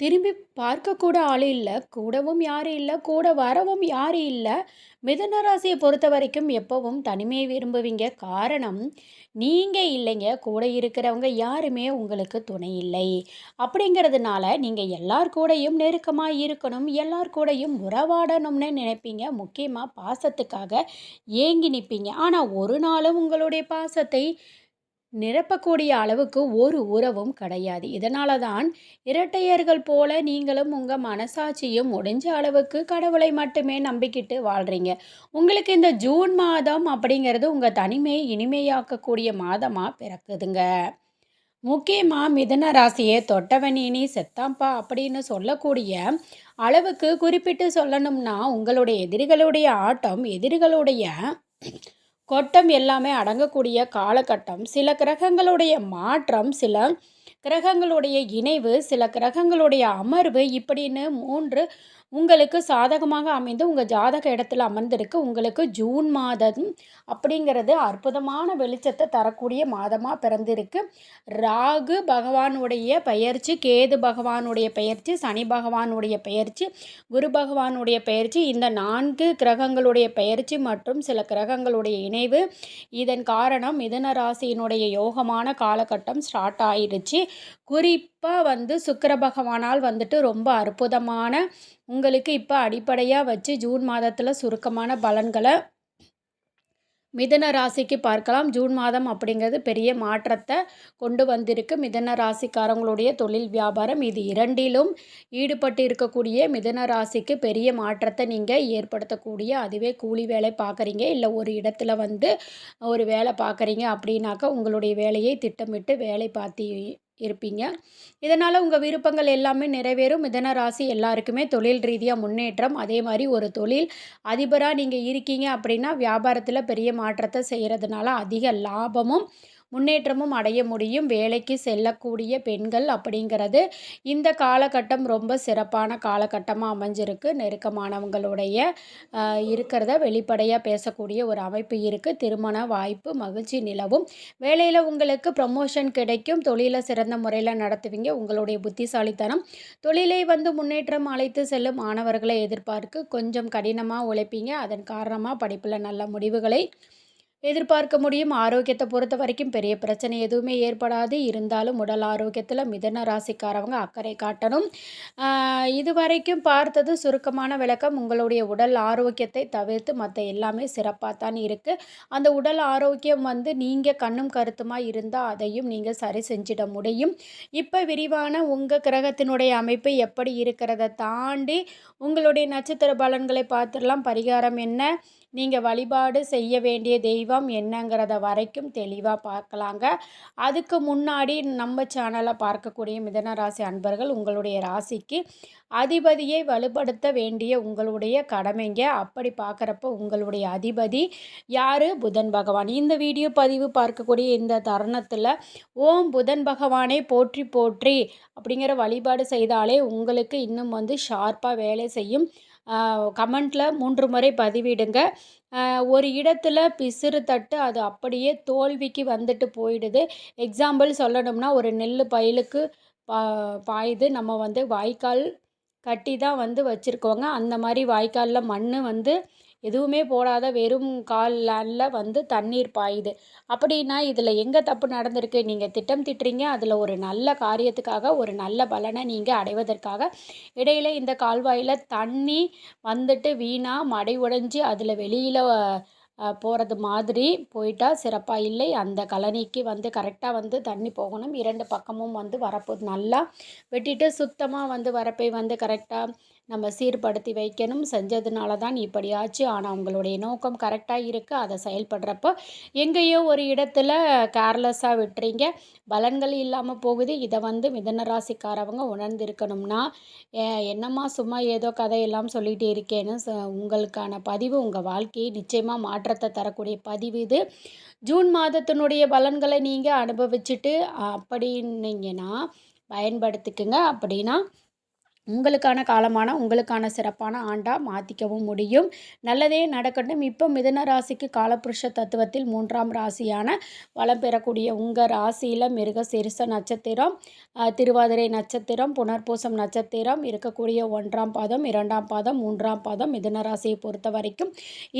திரும்பி பார்க்கக்கூட ஆள் இல்லை கூடவும் யாரும் இல்லை கூட வரவும் யாரும் இல்லை மிதுன பொறுத்த வரைக்கும் எப்பவும் தனிமையை விரும்புவீங்க. காரணம், நீங்கள் இல்லைங்க. கூட இருக்கிறவங்க யாருமே உங்களுக்கு துணை இல்லை. அப்படிங்கிறதுனால நீங்கள் எல்லார் கூடயும் நெருக்கமாக இருக்கணும். எல்லார் கூடயும் உறவாடணும்னு நினைப்பீங்க. முக்கியமாக பாசத்துக்காக ஏங்கி நிற்பீங்க ஆனால் ஒரு நாளும் உங்களுடைய பாசத்தை நிரப்பக்கூடிய அளவுக்கு ஒரு உறவும் கிடையாது. இதனால தான் இரட்டையர்கள் போல நீங்களும் உங்கள் மனசாட்சியும் முடிஞ்ச அளவுக்கு கடவுளை மட்டுமே நம்பிக்கிட்டு வாழ்கிறீங்க உங்களுக்கு இந்த ஜூன் மாதம் அப்படிங்கிறது உங்கள் தனிமையை இனிமையாக்கக்கூடிய மாதமாக பிறக்குதுங்க. முக்கியமாக மிதன ராசியை தொட்டவனினி செத்தாம்பா அப்படின்னு சொல்லக்கூடிய அளவுக்கு குறிப்பிட்டு சொல்லணும்னா, உங்களுடைய எதிரிகளுடைய ஆட்டம், எதிரிகளுடைய கொட்டம் எல்லாமே அடங்கக்கூடிய காலகட்டம். சில கிரகங்களுடைய மாற்றம், சில கிரகங்களுடைய இணைவு, சில கிரகங்களுடைய அமர்வு இப்படின்னு மூன்று உங்களுக்கு சாதகமாக அமைந்து உங்கள் ஜாதக இடத்துல அமர்ந்திருக்கு. உங்களுக்கு ஜூன் மாதம் அப்படிங்கிறது அற்புதமான வெளிச்சத்தை தரக்கூடிய மாதமாக பிறந்திருக்கு. ராகு பகவானுடைய பெயர்ச்சி, கேது பகவானுடைய பெயர்ச்சி, சனி பகவானுடைய பெயர்ச்சி, குரு பகவானுடைய பெயர்ச்சி இந்த நான்கு கிரகங்களுடைய பெயர்ச்சி மற்றும் சில கிரகங்களுடைய இணைவு. இதன் காரணம் மிதுன ராசியினுடைய யோகமான காலகட்டம் ஸ்டார்ட் ஆயிருச்சு. இப்போ வந்து சுக்கர பகவானால் வந்துட்டு ரொம்ப அற்புதமான உங்களுக்கு இப்போ அடிப்படையாக வச்சு ஜூன் மாதத்தில் சுருக்கமான பலன்களை மிதுன ராசிக்கு பார்க்கலாம். ஜூன் மாதம் அப்படிங்கிறது பெரிய மாற்றத்தை கொண்டு வந்திருக்கு. மிதன ராசிக்காரங்களுடைய தொழில், வியாபாரம் இது இரண்டிலும் ஈடுபட்டு இருக்கக்கூடிய மிதுன ராசிக்கு பெரிய மாற்றத்தை நீங்கள் ஏற்படுத்தக்கூடிய அதுவே கூலி வேலை பார்க்குறீங்க, இல்லை ஒரு இடத்துல வந்து ஒரு வேலை பார்க்குறீங்க அப்படின்னாக்கா, உங்களுடைய வேலையை திட்டமிட்டு வேலை பார்த்து இருப்பீங்க. இதனால் உங்கள் விருப்பங்கள் எல்லாமே நிறைவேறும். மிதன ராசி எல்லாருக்குமே தொழில் ரீதியாக முன்னேற்றம். அதே மாதிரி ஒரு தொழில் அதிபராக நீங்கள் இருக்கீங்க அப்படின்னா, வியாபாரத்தில் பெரிய மாற்றத்தை செய்கிறதுனால அதிக லாபமும், முன்னேற்றமும் அடைய முடியும். வேலைக்கு செல்லக்கூடிய பெண்கள் அப்படிங்கிறது இந்த காலகட்டம் ரொம்ப சிறப்பான காலகட்டமாக அமைஞ்சிருக்கு. நெருக்கமானவங்களுடைய இருக்கிறத வெளிப்படையாக பேசக்கூடிய ஒரு அமைப்பு இருக்குது திருமண வாய்ப்பு, மகிழ்ச்சி நிலவும். வேலையில் உங்களுக்கு ப்ரமோஷன் கிடைக்கும். தொழிலை சிறந்த முறையில் நடத்துவீங்க. உங்களுடைய புத்திசாலித்தனம் தொழிலை வந்து முன்னேற்றம் அழைத்து செல்லும். மாணவர்களை எதிர்பார்க்கு கொஞ்சம் கடினமாக உழைப்பீங்க. அதன் காரணமாக படிப்பில் நல்ல முடிவுகளை எதிர்பார்க்க முடியும். ஆரோக்கியத்தை பொறுத்த வரைக்கும் பெரிய பிரச்சனை எதுவுமே ஏற்படாது. இருந்தாலும் உடல் ஆரோக்கியத்தில் மிதன ராசிக்காரவங்க அக்கறை காட்டணும். இது இதுவரைக்கும் பார்த்தது சுருக்கமான விளக்கம். உங்களுடைய உடல் ஆரோக்கியத்தை தவிர்த்து மற்ற எல்லாமே சிறப்பாக தான் இருக்குது அந்த உடல் ஆரோக்கியம் வந்து நீங்கள் கண்ணும் கருத்துமாக இருந்தால் அதையும் நீங்கள் சரி செஞ்சிட முடியும். இப்போ விரிவான உங்கள் கிரகத்தினுடைய அமைப்பு எப்படி இருக்கிறத தாண்டி உங்களுடைய நட்சத்திர பலன்களை பார்த்துடலாம். பரிகாரம் என்ன? நீங்கள் வழிபாடு செய்ய வேண்டிய தெய்வம் என்னங்கிறத வரைக்கும் தெளிவாக பார்க்கலாங்க. அதுக்கு முன்னாடி நம்ம சேனலை பார்க்கக்கூடிய மிதன ராசி அன்பர்கள் உங்களுடைய ராசிக்கு அதிபதியை வலுப்படுத்த வேண்டிய உங்களுடைய கடமைங்க. அப்படி பார்க்குறப்போ உங்களுடைய அதிபதி யார் புதன் பகவான். இந்த வீடியோ பதிவு பார்க்கக்கூடிய இந்த தருணத்தில் ஓம் புதன் பகவானே போற்றி போற்றி அப்படிங்கிற வழிபாடு செய்தாலே உங்களுக்கு இன்னும் வந்து ஷார்ப்பாக வேலை செய்யும். கமெண்ட்டில் மூன்று முறை பதிவிடுங்க. ஒரு இடத்துல பிசிறு தட்டு அது அப்படியே தோல்விக்கு வந்துட்டு போயிடுது. எக்ஸாம்பிள் சொல்லணும்னா, ஒரு நெல் பயிலுக்கு பா பாயுது. நம்ம வந்து வாய்க்கால் கட்டி தான் வந்து வச்சுருக்கோங்க அந்த மாதிரி வாய்க்காலில் மண் வந்து எதுவுமே போடாத வெறும் கால் லேண்ட்ல வந்து தண்ணீர் பாயுது. அப்படின்னா இதில் எங்கே தப்பு நடந்திருக்கு? நீங்கள் திட்டம் திட்டுறீங்க அதில் ஒரு நல்ல காரியத்துக்காக, ஒரு நல்ல பலனை நீங்கள் அடைவதற்காக, இடையில் இந்த கால்வாயில் தண்ணி வந்துட்டு வீணாக மடை உடைஞ்சி அதில் வெளியில் போகிறது மாதிரி போயிட்டால் சிறப்பாக இல்லை. அந்த கழனிக்கு வந்து கரெக்டாக வந்து தண்ணி போகணும். இரண்டு பக்கமும் வந்து வரப்பு நல்லா வெட்டிட்டு சுத்தமாக வந்து வரப்பை வந்து கரெக்டாக நம்ம சீர்படுத்தி வைக்கணும். செஞ்சதுனால தான் இப்படி ஆச்சு. ஆனா உங்களுடைய நோக்கம் கரெக்டாக இருக்குது அதை செயல்படுறப்போ எங்கேயோ ஒரு இடத்துல கேர்லெஸ்ஸாக விட்டுறீங்க. பலன்கள் இல்லாமல் போகுது. இதை வந்து மிதனராசிக்காரவங்க உணர்ந்திருக்கணும்னா, என்னம்மா சும்மா ஏதோ கதையெல்லாம் சொல்லிகிட்டு இருக்கேன்னு உங்களுக்கான பதிவு உங்கள் வாழ்க்கையை நிச்சயமாக மாற்ற மாற்றத்தை தரக்கூடிய பதிவு இது. ஜூன் மாதத்தினுடைய பலன்களை நீங்கள் அனுபவிச்சுட்டு அப்படின்னீங்கன்னா பயன்படுத்திக்கங்க. அப்படின்னா உங்களுக்கான காலமான உங்களுக்கான சிறப்பான ஆண்டாக மாற்றிக்கவும் முடியும். நல்லதே நடக்கட்டும். இப்போ மிதன ராசிக்கு காலபுருஷ தத்துவத்தில் மூன்றாம் ராசியான வளம் பெறக்கூடிய உங்கள் ராசியில் மிருக சிறுச நட்சத்திரம் திருவாதிரை நட்சத்திரம் புனர்பூசம் நட்சத்திரம் இருக்கக்கூடிய ஒன்றாம் பாதம் இரண்டாம் பாதம் மூன்றாம் பாதம் மிதன ராசியை பொறுத்த வரைக்கும்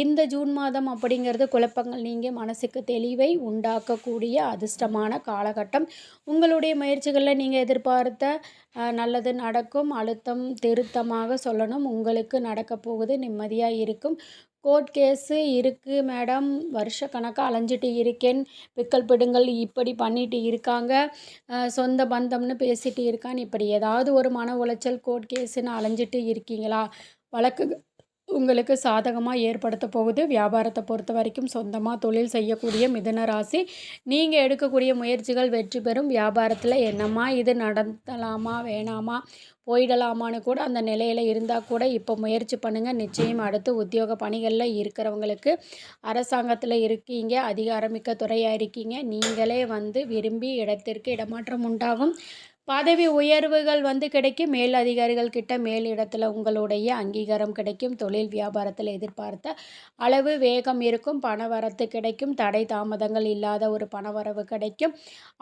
இந்த ஜூன் மாதம் அப்படிங்கிறது குழப்பங்கள் நீங்க மனசுக்கு தெளிவை உண்டாக்கக்கூடிய அதிர்ஷ்டமான காலகட்டம். உங்களுடைய முயற்சிகளில் நீங்கள் எதிர்பார்த்த நல்லது நடக்கும் அழுத்தம் திருத்தமாக சொல்லணும். உங்களுக்கு நடக்க போகுது நிம்மதியாக இருக்கும். கோர்ட் கேஸு இருக்குது மேடம் வருஷ கணக்காக அலைஞ்சிட்டு இருக்கேன். பிக்கல் பிடுங்கள் இப்படி பண்ணிட்டு இருக்காங்க. சொந்த பந்தம்னு பேசிட்டு இருக்கான். இப்படி ஏதாவது ஒரு மன உளைச்சல் கோர்ட் கேஸுன்னு அலைஞ்சிட்டு இருக்கீங்களா? வழக்கு உங்களுக்கு சாதகமாக ஏற்படுத்த போகுது. வியாபாரத்தை பொறுத்த வரைக்கும் சொந்தமாக தொழில் செய்யக்கூடிய மிதன ராசி. நீங்கள் எடுக்கக்கூடிய முயற்சிகள் வெற்றி பெறும். வியாபாரத்தில் என்னம்மா இது நடத்தலாமா வேணாமா போயிடலாமான்னு கூட அந்த நிலையில் இருந்தால் கூட இப்போ முயற்சி பண்ணுங்கள் நிச்சயம் அடுத்து உத்தியோக பணிகளில் இருக்கிறவங்களுக்கு அரசாங்கத்தில் இருக்கீங்க. அதிகாரமிக்க துறையாக இருக்கீங்க. நீங்களே வந்து விரும்பி இடத்திற்கு இடமாற்றம் உண்டாகும். பதவி உயர்வுகள் வந்து கிடைக்கும். மேல் அதிகாரிகள் கிட்ட மேல் இடத்துல உங்களுடைய அங்கீகாரம் கிடைக்கும். தொழில் வியாபாரத்தில் எதிர்பார்த்த அளவு வேகம் இருக்கும். பணவரத்து கிடைக்கும். தடை தாமதங்கள் இல்லாத ஒரு பணவரவு கிடைக்கும்.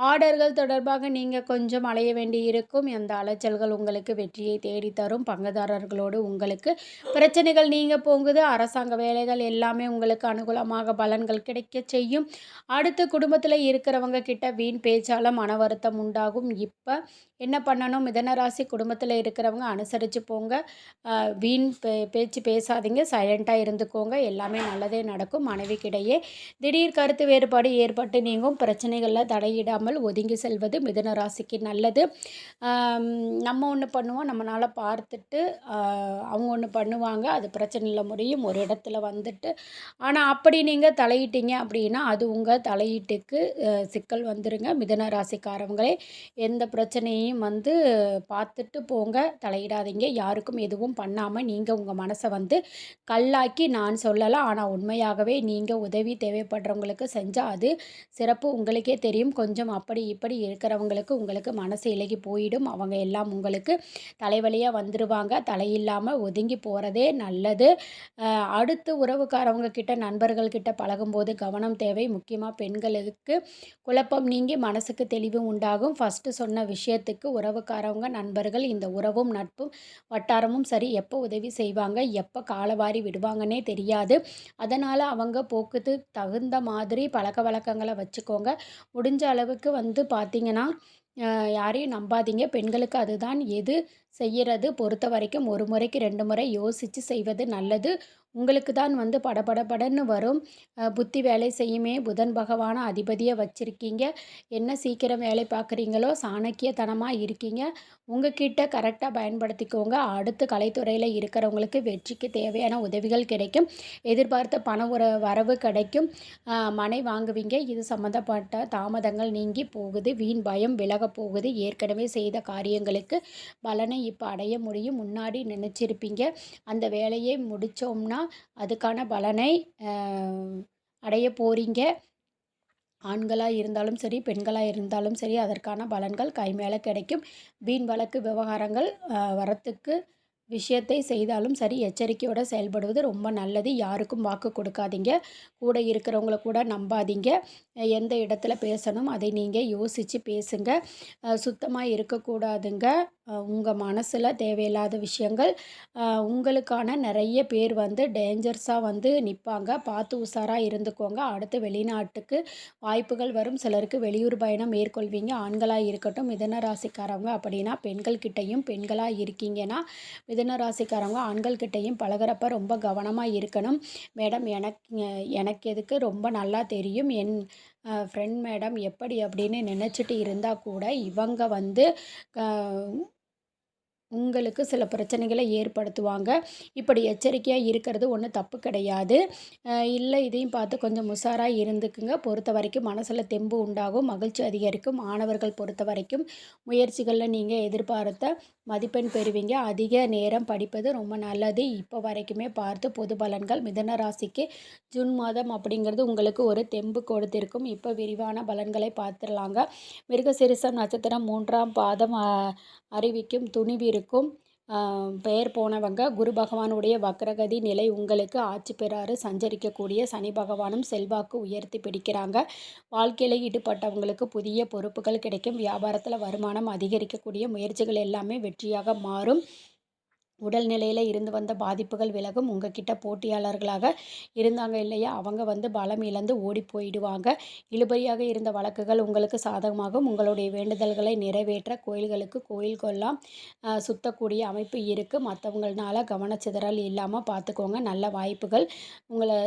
ஆர்டர்கள் தொடர்பாக நீங்கள் கொஞ்சம் அலைய வேண்டி இருக்கும். அந்த அலைச்சல்கள் உங்களுக்கு வெற்றியை தேடித்தரும் தரும். பங்குதாரர்களோடு உங்களுக்கு பிரச்சனைகள் நீங்கள் போங்குது அரசாங்க வேலைகள் எல்லாமே உங்களுக்கு அனுகூலமாக பலன்கள் கிடைக்க செய்யும். அடுத்து குடும்பத்தில் இருக்கிறவங்க கிட்ட வீண் பேச்சால மன வருத்தம் உண்டாகும். இப்போ என்ன பண்ணணும்? மிதனராசி குடும்பத்தில் இருக்கிறவங்க அனுசரித்து போங்க. வீண் பே பேச்சு பேசாதீங்க. சைலண்ட்டாக இருந்துக்கோங்க. எல்லாமே நல்லதே நடக்கும். மனைவிக்கிடையே திடீர் கருத்து வேறுபாடு ஏற்பட்டு நீங்கும். பிரச்சனைகளில் தடையிடாமல் ஒதுங்கி செல்வது மிதனராசிக்கு நல்லது. நம்ம ஒன்று பண்ணுவோம். நம்மளால் பார்த்துட்டு அவங்க ஒன்று பண்ணுவாங்க. அது பிரச்சனையில் முடியும் ஒரு இடத்துல வந்துட்டு. ஆனால் அப்படி நீங்கள் தலையிட்டீங்க அப்படின்னா அது உங்கள் தலையீட்டுக்கு சிக்கல் வந்துருங்க. மிதன ராசிக்காரவங்களே எந்த பிரச்சனையும் வந்து பார்த்துட்டு போங்க. தலையிடாதீங்க. யாருக்கும் எதுவும் பண்ணாமல் நீங்கள் உங்கள் மனசை வந்து கல்லாக்கி நான் சொல்லலாம் ஆனால் உண்மையாகவே நீங்கள் உதவி தேவைப்படுறவங்களுக்கு செஞ்சால் அது சிறப்பு. உங்களுக்கே தெரியும். கொஞ்சம் அப்படி இப்படி இருக்கிறவங்களுக்கு உங்களுக்கு மனசு இலகி போயிடும். அவங்க எல்லாம் உங்களுக்கு தலைவலியாக வந்துடுவாங்க தலையில்லாமல் ஒதுங்கி போகிறதே நல்லது. அடுத்து உறவுக்காரவங்க கிட்ட நண்பர்கள் கிட்ட பழகும்போது கவனம் தேவை. முக்கியமாக பெண்களுக்கு குழப்பம் நீங்கி மனசுக்கு தெளிவு உண்டாகும். ஃபஸ்ட்டு சொன்ன விஷயம் விஷயத்துக்கு உறவுக்காரவங்க நண்பர்கள் இந்த உறவும் நட்பும் வட்டாரமும் சரி எப்போ உதவி செய்வாங்க எப்போ காலவாரி விடுவாங்கன்னே தெரியாது. அதனால் அவங்க போக்குக்கு தகுந்த மாதிரி பழக்க வழக்கங்களை வச்சுக்கோங்க. முடிஞ்ச அளவுக்கு வந்து பார்த்திங்கன்னா யாரையும் நம்பாதீங்க. பெண்களுக்கு அதுதான் எது செய்கிறது பொறுத்த வரைக்கும் ஒரு முறைக்கு ரெண்டு முறை யோசித்து செய்வது நல்லது. உங்களுக்கு தான் வந்து படபடபடன்னு வரும். புத்தி வேலை செய்யுமே. புதன் பகவான அதிபதியை வச்சுருக்கீங்க. என்ன சீக்கிரம் வேலை பார்க்குறீங்களோ சாணக்கியத்தனமாக இருக்கீங்க. உங்ககிட்ட கரெக்டாக பயன்படுத்திக்கோங்க. அடுத்து கலைத்துறையில் இருக்கிறவங்களுக்கு வெற்றிக்கு தேவையான உதவிகள் கிடைக்கும். எதிர்பார்த்த பண உற வரவு கிடைக்கும். மனை வாங்குவீங்க. இது சம்மந்தப்பட்ட தாமதங்கள் நீங்கி போகுது. வீண் பயம் விலக போகுது. ஏற்கனவே செய்த காரியங்களுக்கு பலனை இப்போ அடைய முடியும். முன்னாடி நினச்சிருப்பீங்க. அந்த வேலையை முடித்தோம்னா அதுக்கான பலனை அடைய போகிறீங்க ஆண்களாக இருந்தாலும் சரி பெண்களாக இருந்தாலும் சரி அதற்கான பலன்கள் கை மேலே கிடைக்கும். வீண் வழக்கு விவகாரங்கள் வரத்துக்கு விஷயத்தை செய்தாலும் சரி எச்சரிக்கையோடு செயல்படுவது ரொம்ப நல்லது. யாருக்கும் வாக்கு கொடுக்காதீங்க. கூட இருக்கிறவங்கள கூட நம்பாதீங்க. எந்த இடத்துல பேசணும் அதை நீங்கள் யோசித்து பேசுங்க. சுத்தமாக இருக்கக்கூடாதுங்க. உங்கள் மனசில் தேவையில்லாத விஷயங்கள் உங்களுக்கான நிறைய பேர் வந்து டேஞ்சர்ஸாக வந்து நிற்பாங்க பார்த்து உஷாராக இருந்துக்கோங்க. அடுத்து வெளிநாட்டுக்கு வாய்ப்புகள் வரும். சிலருக்கு வெளியூர் பயணம் மேற்கொள்வீங்க. ஆண்களாக இருக்கட்டும் மிதன ராசிக்காரவங்க அப்படின்னா பெண்கள்கிட்டையும் பெண்களாக இருக்கீங்கன்னா மிதன ராசிக்காரவங்க ஆண்கள்கிட்டையும் பழகிறப்ப பழகுறப்ப ரொம்ப கவனமாக இருக்கணும். மேடம் எனக்கு எனக்கு எதுக்கு? ரொம்ப நல்லா தெரியும். என் ஃப்ரெண்ட் மேடம் எப்படி அப்படின்னு நினச்சிட்டு இருந்தால் கூட இவங்க வந்து உங்களுக்கு சில பிரச்சனைகளை ஏற்படுத்துவாங்க. இப்படி எச்சரிக்கையாக இருக்கிறது ஒன்றும் தப்பு கிடையாது. இல்லை இதையும் பார்த்து கொஞ்சம் உஷாராக இருந்துக்குங்க. பொறுத்த வரைக்கும் மனசில் தெம்பு உண்டாகும். மகிழ்ச்சி அதிகரிக்கும். மாணவர்கள் பொறுத்த வரைக்கும் முயற்சிகளில் நீங்கள் எதிர்பார்த்த மதிப்பெண் பெறுவீங்க. அதிக நேரம் படிப்பது ரொம்ப நல்லது. இப்போ வரைக்குமே பார்த்து பொது பலன்கள் மிதன ராசிக்கு ஜூன் மாதம் அப்படிங்கிறது உங்களுக்கு ஒரு தெம்பு கொடுத்திருக்கும். இப்போ விரிவான பலன்களை பார்த்துடலாங்க. மிருகசிரிசம் நட்சத்திரம் மூன்றாம் பாதம் அறிவிக்கும் துணிவிற்கும் பெயர் போனவங்க குரு பகவானுடைய வக்ரகதி நிலை உங்களுக்கு ஆட்சி பெறாறு சஞ்சரிக்கக்கூடிய சனி பகவானும் செல்வாக்கு உயர்த்தி பிடிக்கிறாங்க. வாழ்க்கையில் ஈடுபட்டவங்களுக்கு புதிய பொறுப்புகள் கிடைக்கும். வியாபாரத்தில் வருமானம் அதிகரிக்கக்கூடிய முயற்சிகள் எல்லாமே வெற்றியாக மாறும். உடல்நிலையில் இருந்து வந்த பாதிப்புகள் விலகும். உங்ககிட்ட போட்டியாளர்களாக இருந்தாங்க இல்லையா? அவங்க வந்து பலம் இழந்து ஓடி போயிடுவாங்க. இழுபறியாக இருந்த வழக்குகள் உங்களுக்கு சாதகமாகும். உங்களுடைய வேண்டுதல்களை நிறைவேற்ற கோயில்களுக்கு கோயில்கொல்லாம் சுத்தக்கூடிய அமைப்பு இருக்குது மற்றவங்களால கவனச்சிதறல் இல்லாமல் பார்த்துக்கோங்க நல்ல வாய்ப்புகள் உங்களை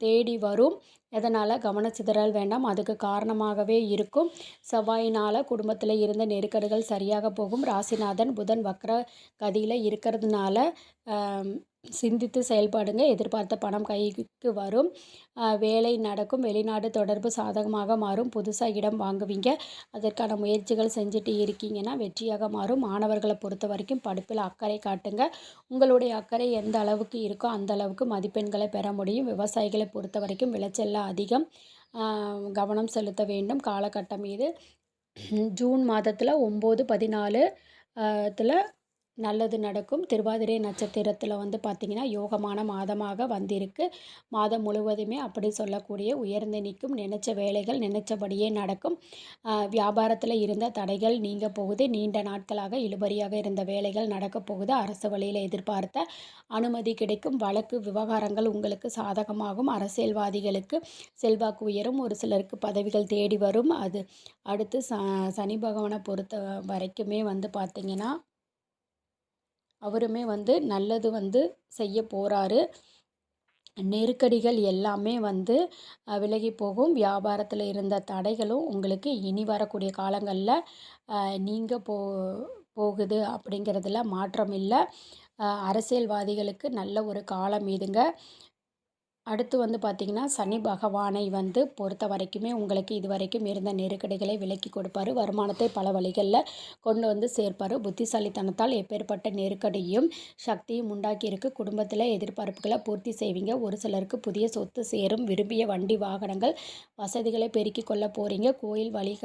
தேடி வரும். எதனால் கவனச்சிதறல் வேண்டாம்? அதுக்கு காரணமாகவே இருக்கும். செவ்வாயினால் குடும்பத்தில் இருந்த நெருக்கடிகள் சரியாக போகும். ராசிநாதன் புதன் வக்ர கதியில் இருக்கிறதுனால சிந்தித்து செயல்பாடுங்க. எதிர்பார்த்த பணம் கைக்கு வரும். வேலை நடக்கும். வெளிநாடு தொடர்பு சாதகமாக மாறும். புதுசாக இடம் வாங்குவீங்க. அதற்கான முயற்சிகள் செஞ்சுட்டு இருக்கீங்கன்னா வெற்றியாக மாறும். மாணவர்களை பொறுத்த வரைக்கும் படிப்பில் அக்கறை காட்டுங்க. உங்களுடைய அக்கறை எந்த அளவுக்கு இருக்கோ அந்த அளவுக்கு மதிப்பெண்களை பெற முடியும். விவசாயிகளை பொறுத்த வரைக்கும் விளைச்சல்ல அதிகம் கவனம் செலுத்த வேண்டும். காலகட்டம் இது. ஜூன் மாதத்தில் ஒம்பது பதினாலு த்தில் நல்லது நடக்கும். திருவாதிரை நட்சத்திரத்தில் வந்து பார்த்திங்கன்னா யோகமான மாதமாக வந்திருக்கு. மாதம் முழுவதுமே அப்படி சொல்லக்கூடிய உயர்ந்து நிற்கும். நினைச்ச வேலைகள் நினைச்சபடியே நடக்கும். வியாபாரத்தில் இருந்த தடைகள் நீங்க போகுது. நீண்ட நாட்களாக இழுபறியாக இருந்த வேலைகள் நடக்க போகுது. அரசு வழியில் எதிர்பார்த்த அனுமதி கிடைக்கும். வழக்கு விவகாரங்கள் உங்களுக்கு சாதகமாகும். அரசியல்வாதிகளுக்கு செல்வாக்கு உயரும். ஒரு சிலருக்கு பதவிகள் தேடி வரும். அது அடுத்து ச சனி பகவானை பொறுத்த வரைக்குமே வந்து பார்த்திங்கன்னா அவருமே வந்து நல்லது வந்து செய்ய போகிறாரு நெருக்கடிகள் எல்லாமே வந்து விலகி போகும். வியாபாரத்தில் இருந்த தடைகளும் உங்களுக்கு இனி வரக்கூடிய காலங்களில் நீங்கள் போ போகுது அப்படிங்கிறதுல மாற்றம் இல்லை. அரசியல்வாதிகளுக்கு நல்ல ஒரு காலம் இதுங்க. அடுத்து வந்து பார்த்திங்கன்னா சனி பகவானை வந்து பொறுத்த வரைக்குமே உங்களுக்கு இது வரைக்கும் இருந்த நெருக்கடிகளை விலக்கி கொடுப்பாரு. வருமானத்தை பல வழிகளில் கொண்டு வந்து சேர்ப்பார். புத்திசாலித்தனத்தால் எப்பேற்பட்ட நெருக்கடியும் சக்தியும் உண்டாக்கியிருக்கு குடும்பத்தில் எதிர்பார்ப்புகளை பூர்த்தி செய்வீங்க. ஒரு சிலருக்கு புதிய சொத்து சேரும். விரும்பிய வண்டி வாகனங்கள் வசதிகளை பெருக்கிக் கொள்ள போகிறீங்க கோயில் வழிக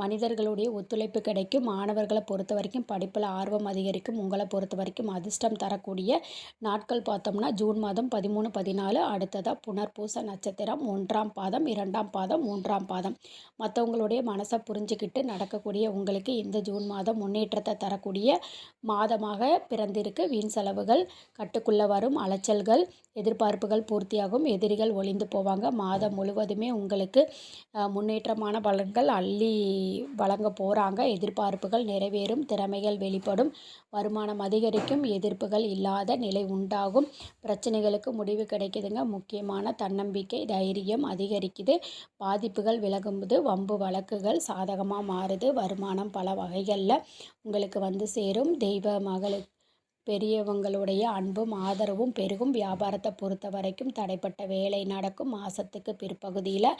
மனிதர்களுடைய ஒத்துழைப்பு கிடைக்கும். மாணவர்களை பொறுத்த வரைக்கும் படிப்பில் ஆர்வம் அதிகரிக்கும். உங்களை பொறுத்த வரைக்கும் அதிர்ஷ்டம் தரக்கூடிய நாட்கள் பார்த்தோம்னா ஜூன் மாதம் பதிமூணு பதினாலு. அடுத்ததாக புனர்பூச நட்சத்திரம். ஒன்றாம் பாதம் இரண்டாம் பாதம் மூன்றாம் பாதம். மற்றவங்களுடைய மனசை புரிஞ்சுக்கிட்டு நடக்கக்கூடிய உங்களுக்கு இந்த ஜூன் மாதம் முன்னேற்றத்தை தரக்கூடிய மாதமாக பிறந்திருக்கு. வீண் செலவுகள் கட்டுக்குள்ளே வரும். அலைச்சல்கள் எதிர்பார்ப்புகள் பூர்த்தியாகும். எதிரிகள் ஒளிந்து போவாங்க. மாதம் முழுவதுமே உங்களுக்கு முன்னேற்றமான பலன்கள் அள்ளி வழங்க போகிறாங்க எதிர்பார்ப்புகள் நிறைவேறும் திறமைகள் வெளிப்படும் வருமானம் அதிகரிக்கும் எதிர்ப்புகள் இல்லாத நிலை உண்டாகும். பிரச்சனைகளுக்கு முடிவு கிடைக்குதுங்க. முக்கியமான தன்னம்பிக்கை தைரியம் அதிகரிக்குது. பாதிப்புகள் விலகும்போது வம்பு வழக்குகள் சாதகமாக மாறுது. வருமானம் பல வகைகளில் உங்களுக்கு வந்து சேரும். தெய்வ மகளுக்கு பெரியவங்களுடைய அன்பும் ஆதரவும் பெருகும். வியாபாரத்தை பொறுத்த வரைக்கும் தடைப்பட்ட வேலை நடக்கும். மாதத்துக்கு பிற்பகுதியில்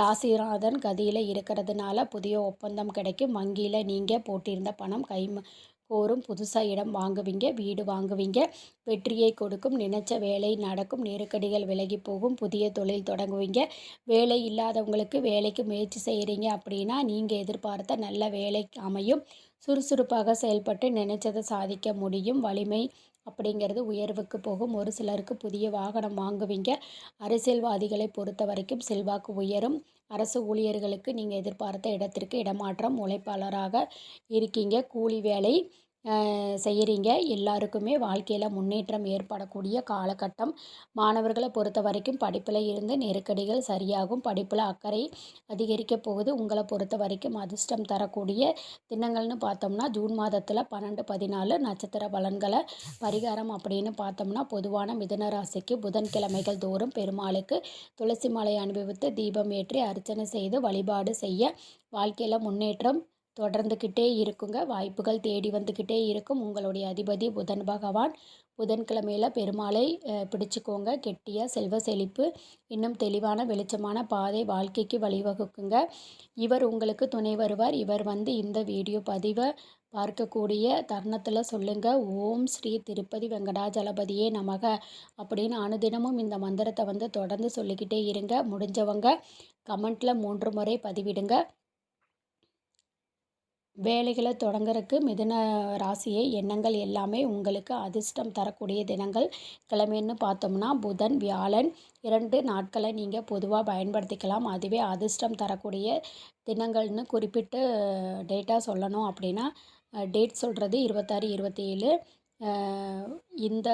ராசிநாதன் கதியில் இருக்கிறதுனால புதிய ஒப்பந்தம் கிடைக்கும். வங்கியில் நீங்கள் போட்டிருந்த பணம் கை கோரும் புதுசாக இடம் வாங்குவீங்க வீடு வாங்குவீங்க. வெற்றியை கொடுக்கும். நினச்ச வேலை நடக்கும். நெருக்கடிகள் விலகி போகும். புதிய தொழில் தொடங்குவீங்க. வேலை இல்லாதவங்களுக்கு வேலைக்கு முயற்சி செய்கிறீங்க அப்படின்னா நீங்கள் எதிர்பார்த்த நல்ல வேலை அமையும். சுறுசுறுப்பாக செயல்பட்டு நினைச்சதை சாதிக்க முடியும். வலிமை அப்படிங்கிறது உயர்வுக்கு போகும். ஒரு சிலருக்கு புதிய வாகனம் வாங்குவீங்க. அரசியல்வாதிகளை பொறுத்த வரைக்கும் செல்வாக்கு உயரும். அரசு ஊழியர்களுக்கு நீங்கள் எதிர்பார்த்த இடத்திற்கு இடமாற்றம் உழைப்பாளராக இருக்கீங்க. கூலி வேலை செய்கிறீங்க எல்லாருக்குமே வாழ்க்கையில் முன்னேற்றம் ஏற்படக்கூடிய காலகட்டம். மாணவர்களை பொறுத்த வரைக்கும் படிப்பில் இருந்து நெருக்கடிகள் சரியாகும். படிப்பில் அக்கறை அதிகரிக்க போகுது. உங்களை பொறுத்த வரைக்கும் அதிர்ஷ்டம் தரக்கூடிய தினங்கள்னு பார்த்தோம்னா ஜூன் மாதத்தில் பன்னெண்டு பதினாலு நட்சத்திர பலன்களை பரிகாரம் அப்படின்னு பார்த்தோம்னா பொதுவான மிதன ராசிக்கு புதன்கிழமைகள் தோறும் பெருமாளுக்கு துளசி மாலை அனுபவித்து தீபம் ஏற்றி அர்ச்சனை செய்து வழிபாடு செய்ய வாழ்க்கையில் முன்னேற்றம் தொடர்ந்துக்கிட்டே இருக்குங்க. வாய்ப்புகள் தேடி வந்துக்கிட்டே இருக்கும். உங்களுடைய அதிபதி புதன் பகவான். புதன்கிழமையில் பெருமாளை பிடிச்சிக்கோங்க. கெட்டியாக செல்வ செழிப்பு இன்னும் தெளிவான வெளிச்சமான பாதை வாழ்க்கைக்கு வழிவகுக்குங்க. இவர் உங்களுக்கு துணை வருவார். இவர் வந்து இந்த வீடியோ பதிவை பார்க்கக்கூடிய தருணத்தில் சொல்லுங்கள் ஓம் ஸ்ரீ திருப்பதி வெங்கடாஜலபதியே நமக அப்படின்னு அனுதினமும் இந்த மந்திரத்தை வந்து தொடர்ந்து சொல்லிக்கிட்டே இருங்க. முடிஞ்சவங்க கமெண்ட்டில் மூன்று முறை பதிவிடுங்க. வேலைகளை தொடங்குறதுக்கு மிதுன ராசியை எண்ணங்கள் எல்லாமே உங்களுக்கு அதிர்ஷ்டம் தரக்கூடிய தினங்கள். கிழமைன்னு பார்த்தோம்னா புதன் வியாழன். இரண்டு நாட்களை நீங்கள் பொதுவாக பயன்படுத்திக்கலாம். அதுவே அதிர்ஷ்டம் தரக்கூடிய தினங்கள்னு குறிப்பிட்டு டேட்டாக சொல்லணும் அப்படின்னா டேட் சொல்கிறது இருபத்தாறு இருபத்தி ஏழு இந்த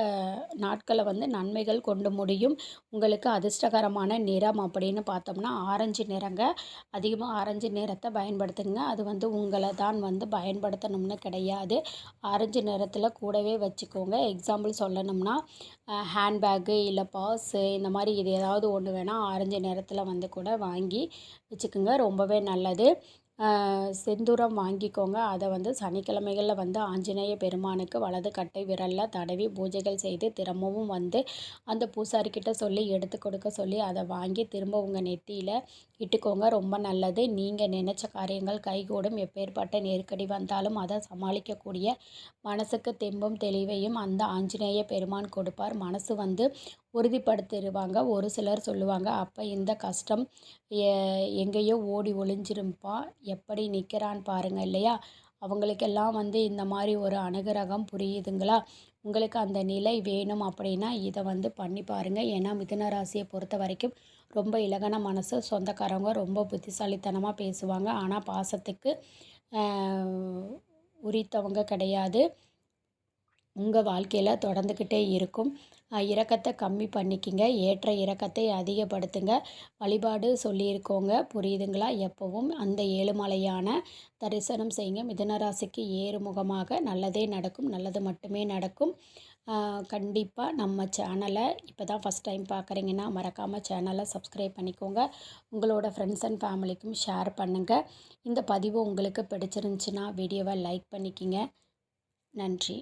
நாட்களை வந்து நன்மைகள் கொண்டு முடியும். உங்களுக்கு அதிர்ஷ்டகரமான நிறம் அப்படின்னு பார்த்தோம்னா ஆரஞ்சு நிறங்க. அதிகமாக ஆரஞ்சு நிறத்தை பயன்படுத்துங்க. அது வந்து உங்களை தான் வந்து பயன்படுத்தணும்னு கிடையாது. ஆரஞ்சு நிறத்தில் கூடவே வச்சுக்கோங்க. எக்ஸாம்பிள் சொல்லணும்னா ஹேண்ட்பேக்கு இல்லை பர்ஸு இந்த மாதிரி இது ஏதாவது ஒன்று வேணால் ஆரஞ்சு நிறத்தில் வந்து கூட வாங்கி வச்சுக்கோங்க. ரொம்பவே நல்லது. செந்தூரம் வாங்கிக்கோங்க. அதை வந்து சனிக்கிழமைகளில் வந்து ஆஞ்சநேய பெருமானுக்கு வலது கட்டை விரலில் தடவி பூஜைகள் செய்து திரும்பவும் வந்து அந்த பூசாரிக்கிட்ட சொல்லி எடுத்து கொடுக்க சொல்லி அதை வாங்கி திரும்ப உங்கள் நெத்தியில் இட்டுக்கோங்க. ரொம்ப நல்லது. நீங்கள் நினச்ச காரியங்கள் கைகூடும். எப்பேற்பட்ட நெருக்கடி வந்தாலும் அதை சமாளிக்கக்கூடிய மனசுக்கு தெம்பும் தெளிவையும் அந்த ஆஞ்சநேய பெருமான் கொடுப்பார். மனசு வந்து உறுதிப்படுத்திடுவாங்க. ஒரு சிலர் சொல்லுவாங்க அப்போ இந்த கஷ்டம் எங்கேயோ ஓடி ஒளிஞ்சிருப்பா எப்படி நிற்கிறான்னு பாருங்கள் இல்லையா? அவங்களுக்கெல்லாம் வந்து இந்த மாதிரி ஒரு அனுகிரகம் புரியுதுங்களா? உங்களுக்கு அந்த நிலை வேணும் அப்படின்னா இதை வந்து பண்ணி பாருங்கள் ஏன்னா மிதுன ராசியை பொறுத்த வரைக்கும் ரொம்ப இலகன மனசு சொந்தக்காரவங்க ரொம்ப புத்திசாலித்தனமாக பேசுவாங்க. ஆனால் பாசத்துக்கு உரித்தவங்க கிடையாது. உங்கள் வாழ்க்கையில் தொடர்ந்துக்கிட்டே இருக்கும். இறக்கத்தை கம்மி பண்ணிக்கிங்க. ஏற்ற இறக்கத்தை அதிகப்படுத்துங்க. வழிபாடு சொல்லியிருக்கோங்க. புரியுதுங்களா? எப்போவும் அந்த ஏழுமலையான தரிசனம் செய்யுங்க. மிதனராசிக்கு ஏறுமுகமாக நல்லதே நடக்கும். நல்லது மட்டுமே நடக்கும். கண்டிப்பாக நம்ம சேனலை இப்போ தான் ஃபஸ்ட் டைம் பார்க்குறீங்கன்னா மறக்காமல் சேனலை சப்ஸ்கிரைப் பண்ணிக்கோங்க. உங்களோட ஃப்ரெண்ட்ஸ் அண்ட் ஃபேமிலிக்கும் ஷேர் பண்ணுங்கள் இந்த பதிவு உங்களுக்கு பிடிச்சிருந்துச்சின்னா வீடியோவை லைக் பண்ணிக்கிங்க. நன்றி.